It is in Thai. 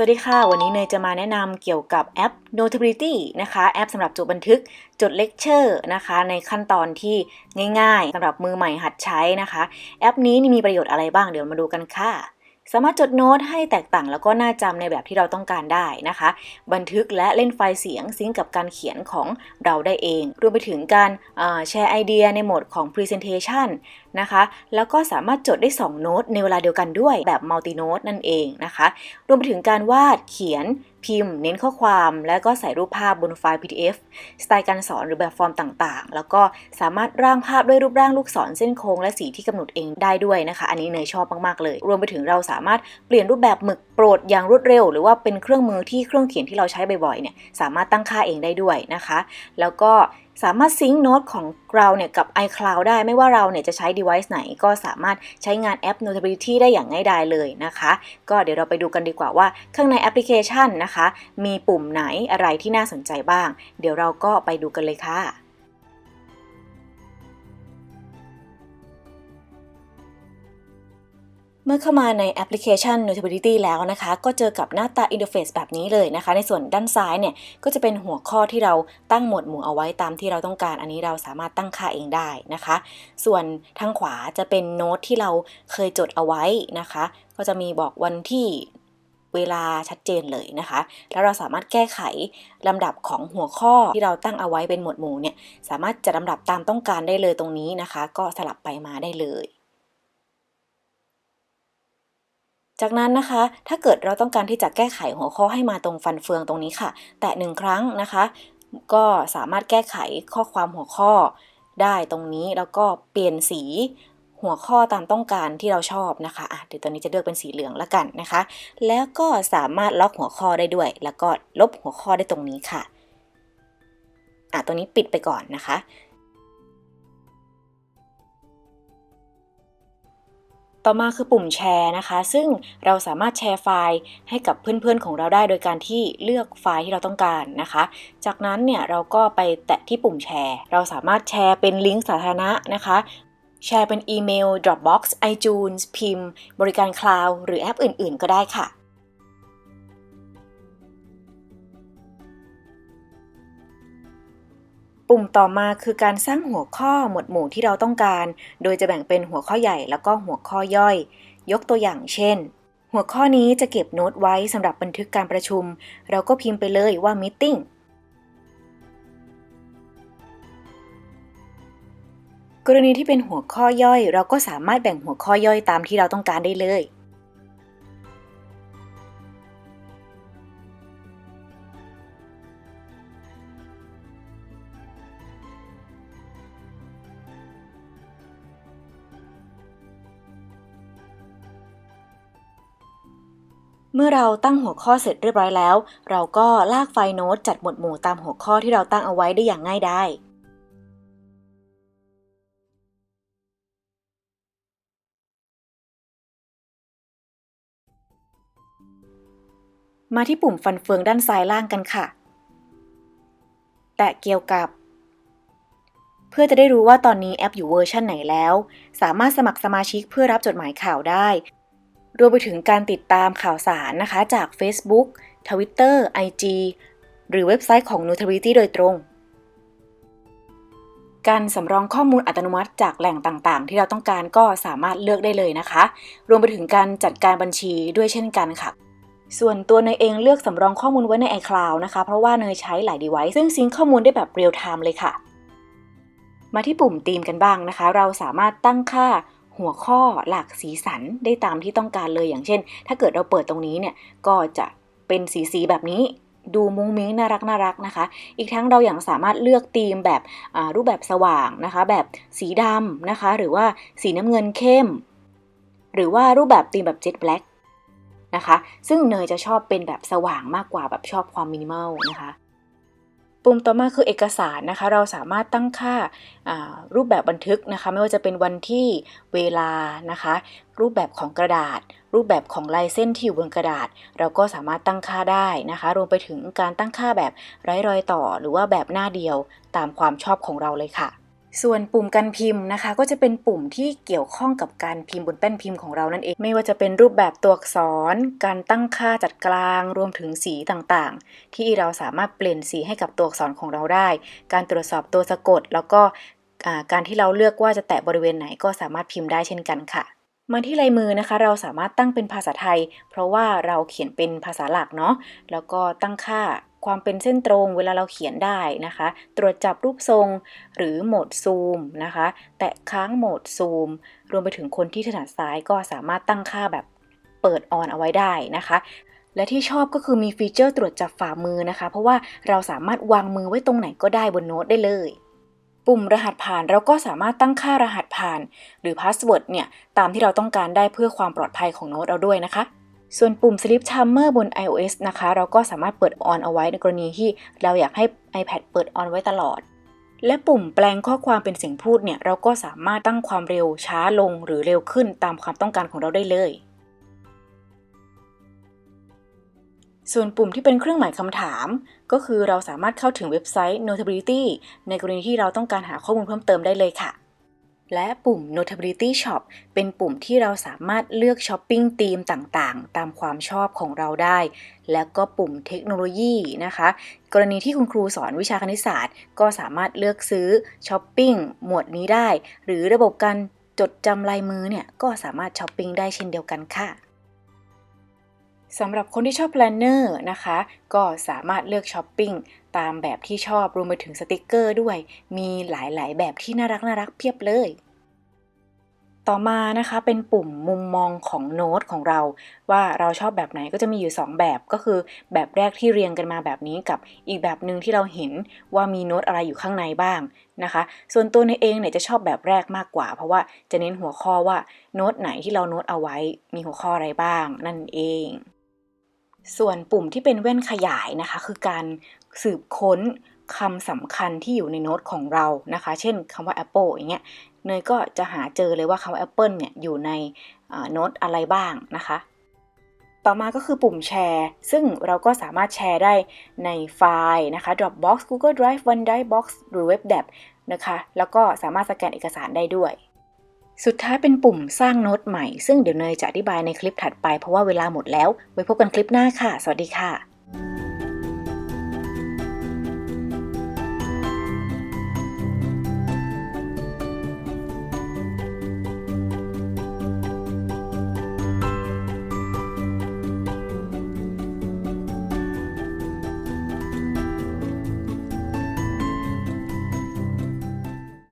สวัสดีค่ะ วันนี้เนยจะมาแนะนำเกี่ยวกับแอป Notability นะคะ แอปสำหรับจดบันทึกจดเลคเชอร์นะคะ ในขั้นตอนที่ง่ายๆสำหรับมือใหม่หัดใช้นะคะ แอปนี้มีประโยชน์อะไรบ้างเดี๋ยวมาดูกันค่ะ สามารถจดโน้ตให้แตกต่างแล้วก็น่าจำในแบบที่เราต้องการได้นะคะ บันทึกและเล่นไฟล์เสียงซิงกับการเขียนของเราได้เอง รวมไปถึงการแชร์ไอเดียในโหมดของ Presentation นะคะ แล้วก็สามารถจดได้ 2 โน้ตในเวลาเดียวกันด้วยแบบ Multi Note นั่นเองนะคะ รวมไปถึงการวาดเขียนพิมพ์ เน้นข้อความ แล้วก็ใส่รูปภาพบนไฟล์ PDF สไตล์การสอนหรือแบบฟอร์มต่างๆ แล้วก็สามารถร่างภาพด้วยรูปร่างลูกศรเส้นโค้งและสีที่กำหนดเองได้ด้วยนะคะ อันนี้เนยชอบมากๆเลย รวมไปถึงเราสามารถเปลี่ยนรูปแบบหมึกโปรดอย่างรวดเร็ว หรือว่าเป็นเครื่องมือที่เครื่องเขียนที่เราใช้บ่อยๆเนี่ยสามารถตั้งค่าเองได้ด้วยนะคะ แล้วก็ สามารถซิงค์โน้ตของเราเนี่ยกับ iCloud ได้ไม่ว่าเราเนี่ยจะใช้ device ไหน ก็สามารถใช้งานแอป Notability ได้อย่างง่ายดายเลยนะคะ ก็เดี๋ยวเราไปดูกันดีกว่าว่า ข้างในแอปพลิเคชันนะคะ มีปุ่มไหนอะไรที่น่าสนใจบ้าง เดี๋ยวเราก็ไปดูกันเลยค่ะ เมื่อเข้ามาในแอปพลิเคชัน Notability แล้วนะคะ ก็เจอกับหน้าตาอินเทอร์เฟซแบบนี้เลยนะคะ ในส่วนด้านซ้ายเนี่ย ก็จะเป็นหัวข้อที่เราตั้งหมวดหมู่เอาไว้ตามที่เราต้องการ อันนี้เราสามารถตั้งค่าเองได้นะคะ ส่วนทางขวาจะเป็นโน้ตที่เราเคยจดเอาไว้นะคะ ก็จะมีบอกวันที่เวลาชัดเจนเลยนะคะ แล้วเราสามารถแก้ไขลำดับของหัวข้อที่เราตั้งเอาไว้เป็นหมวดหมู่เนี่ย สามารถจัดลำดับตามต้องการได้เลยตรงนี้นะคะ ก็สลับไปมาได้เลย จากนั้นนะคะ ถ้าเกิดเราต้องการที่จะแก้ไขหัวข้อให้มาตรงฟันเฟืองตรงนี้ค่ะ แตะหนึ่งครั้งนะคะ ก็สามารถแก้ไขข้อความหัวข้อได้ตรงนี้แล้วก็เปลี่ยนสีหัวข้อตามต้องการที่เราชอบนะคะอะเดี๋ยวตอนนี้จะเลือกเป็นสีเหลืองและกันนะคะ แล้วก็สามารถล็อกหัวข้อได้ด้วย แล้วก็ลบหัวข้อได้ตรงนี้ค่ะอะตัวนี้ปิดไปก่อนนะคะ ต่อมาคือปุ่มแชร์นะคะ ซึ่งเราสามารถแชร์ไฟล์ให้กับเพื่อนๆของเราได้โดยการที่เลือกไฟล์ที่เราต้องการนะคะ จากนั้นเนี่ยเราก็ไปแตะที่ปุ่มแชร์ เราสามารถแชร์เป็นลิงก์สาธารณะนะคะแชร์เป็นอีเมล Dropbox iTunes พิมพ์ บริการ Cloud หรือแอปอื่น ๆ ก็ได้ค่ะ ปุ่มต่อมาคือการสร้างหัวข้อหมวดหมู่ที่เราต้องการ โดยจะแบ่งเป็นหัวข้อใหญ่แล้วก็หัวข้อย่อย ยกตัวอย่างเช่น หัวข้อนี้จะเก็บโน้ตไว้สำหรับบันทึกการประชุม เราก็พิมพ์ไปเลยว่า meeting กรณีที่เป็นหัวข้อย่อย เราก็สามารถแบ่งหัวข้อย่อยตามที่เราต้องการได้เลย เมื่อเราตั้งหัวข้อเสร็จเรียบร้อยแล้ว เราก็ลากไฟล์โน้ตจัดหมวดหมู่ตามหัวข้อที่เราตั้งเอาไว้ได้อย่างง่ายดายมาที่ปุ่มฟันเฟืองด้านซ้ายล่างกันค่ะ แตะเกี่ยวกับ เพื่อจะได้รู้ว่าตอนนี้แอปอยู่เวอร์ชันไหนแล้ว สามารถสมัครสมาชิกเพื่อรับจดหมายข่าวได้ รวมไปถึงการติดตามข่าวสารนะคะจาก Facebook Twitter IG หรือเว็บไซต์ของ Notability โดยตรง การสำรองข้อมูลอัตโนมัติจากแหล่งต่างๆ ที่เราต้องการก็สามารถเลือกได้เลยนะคะ รวมไปถึงการจัดการบัญชีด้วยเช่นกันค่ะ ส่วนตัวเนยเองเลือกสำรองข้อมูลไว้ใน iCloud นะคะ เพราะว่าเนยใช้หลาย device ซึ่งซิงข้อมูลได้แบบเรียลไทม์เลยค่ะ มาที่ปุ่มธีมกันบ้างนะคะ เราสามารถตั้งค่า หัวข้อหลากสีสันได้ตามที่ต้องการเลยอย่างเช่น ถ้าเกิดเราเปิดตรงนี้เนี่ยก็จะเป็นสีสีแบบนี้ดูมุ้งมิ้งน่ารักน่ารักนะคะ อีกทั้งเราอย่างสามารถเลือกธีมแบบรูปแบบสว่างนะคะ แบบสีดำนะคะ หรือว่าสีน้ำเงินเข้ม หรือว่ารูปแบบธีมแบบ Jet Black นะคะ ซึ่งเนยจะชอบเป็นแบบสว่างมากกว่าแบบชอบความมินิมอลนะคะ ปุ่มต่อมาคือเอกสารนะคะ เราสามารถตั้งค่าอ่ารูปแบบบันทึกนะคะ ไม่ว่าจะเป็นวันที่เวลานะคะ รูปแบบของกระดาษ รูปแบบของลายเส้นที่อยู่บนกระดาษ เราก็สามารถตั้งค่าได้นะคะ รวมไปถึงการตั้งค่าแบบไร้รอยต่อ หรือว่าแบบหน้าเดียวตามความชอบของเราเลยค่ะ ส่วนปุ่มการพิมพ์นะคะ ก็จะเป็นปุ่มที่เกี่ยวข้องกับการพิมพ์บนแป้นพิมพ์ของเรานั่นเอง ไม่ว่าจะเป็นรูปแบบตัวอักษร การตั้งค่าจัดกลาง รวมถึงสีต่างๆ ที่เราสามารถเปลี่ยนสีให้กับตัวอักษรของเราได้ การตรวจสอบตัวสะกด แล้วก็การที่เราเลือกว่าจะแตะบริเวณไหนก็สามารถพิมพ์ได้เช่นกันค่ะมาที่ลายมือนะคะ เราสามารถตั้งเป็นภาษาไทย เพราะว่าเราเขียนเป็นภาษาหลักเนาะแล้วก็ตั้งค่า ความเป็นเส้นตรงเวลาเราเขียนได้นะคะ ตรวจจับรูปทรงหรือโหมดซูมนะคะ แตะค้างโหมดซูม รวมไปถึงคนที่ถนัดซ้ายก็สามารถตั้งค่าแบบเปิดออนเอาไว้ได้นะคะ และที่ชอบก็คือมีฟีเจอร์ตรวจจับฝ่ามือนะคะ เพราะว่าเราสามารถวางมือไว้ตรงไหนก็ได้บนโน้ตได้เลยปุ่มรหัสผ่านเราก็สามารถตั้งค่ารหัสผ่าน หรือพาสเวิร์ดเนี่ย ตามที่เราต้องการได้เพื่อความปลอดภัยของโน้ตเราด้วยนะคะ ส่วนปุ่ม Sleep Timer บน iOS นะคะ เราก็สามารถเปิดออนเอาไว้ในกรณีที่เราอยากให้ iPad เปิดออนไว้ตลอด และปุ่มแปลงข้อความเป็นเสียงพูดเนี่ย เราก็สามารถตั้งความเร็วช้าลงหรือเร็วขึ้นตามความต้องการของเราได้เลย ส่วนปุ่มที่เป็นเครื่องหมายคำถาม ก็คือเราสามารถเข้าถึงเว็บไซต์ Notability ในกรณีที่เราต้องการหาข้อมูลเพิ่มเติมได้เลยค่ะ และปุ่ม Notability Shop เป็นปุ่มที่เราสามารถเลือกช้อปปิ้งธีมต่างๆ ตามความชอบของเราได้ แล้วก็ปุ่มเทคโนโลยีนะคะ กรณีที่คุณครูสอนวิชาคณิตศาสตร์ ก็สามารถเลือกซื้อช้อปปิ้งหมวดนี้ได้ หรือระบบการจดจำลายมือเนี่ย ก็สามารถช้อปปิ้งได้เช่นเดียวกันค่ะสำหรับคนที่ชอบแพลนเนอร์นะคะ ก็สามารถเลือกช้อปปิ้ง ตามแบบที่ชอบรวมไปถึงสติกเกอร์ด้วย มีหลายๆ แบบที่น่ารักน่ารักเพียบเลย ต่อมานะคะเป็นปุ่มมุมมองของโน้ตของเรา ว่าเราชอบแบบไหนก็จะมีอยู่ 2 แบบก็คือ แบบแรกที่เรียงกันมาแบบนี้กับอีกแบบหนึ่งที่เราเห็นว่ามีโน้ตอะไรอยู่ข้างในบ้างนะคะ ส่วนตัวในเองเนี่ยจะชอบแบบแรกมากกว่า เพราะว่าจะเน้นหัวข้อว่าโน้ตไหนที่เราโน้ตเอาไว้ มีหัวข้ออะไรบ้าง นั่นเองส่วนปุ่มที่เป็นแว่นขยายนะคะ คือการ สืบค้นคำสำคัญที่อยู่ในโน้ตของเรานะคะ เช่นคำว่า Apple อย่างเงี้ยเนยก็จะหาเจอเลยว่าคำว่า Apple เนี่ยอยู่ในโน้ตอะไรบ้างนะคะ ต่อมาก็คือปุ่มแชร์ ซึ่งเราก็สามารถแชร์ได้ในไฟล์นะคะ Dropbox Google Drive OneDrive Box หรือ WebDAV นะคะ แล้วก็สามารถสแกนเอกสารได้ด้วยสุดท้ายเป็นปุ่มสร้างโน้ตใหม่ ซึ่งเดี๋ยวเนยจะอธิบายในคลิปถัดไปเพราะว่าเวลาหมดแล้ว ไว้พบกันคลิปหน้าค่ะ สวัสดีค่ะ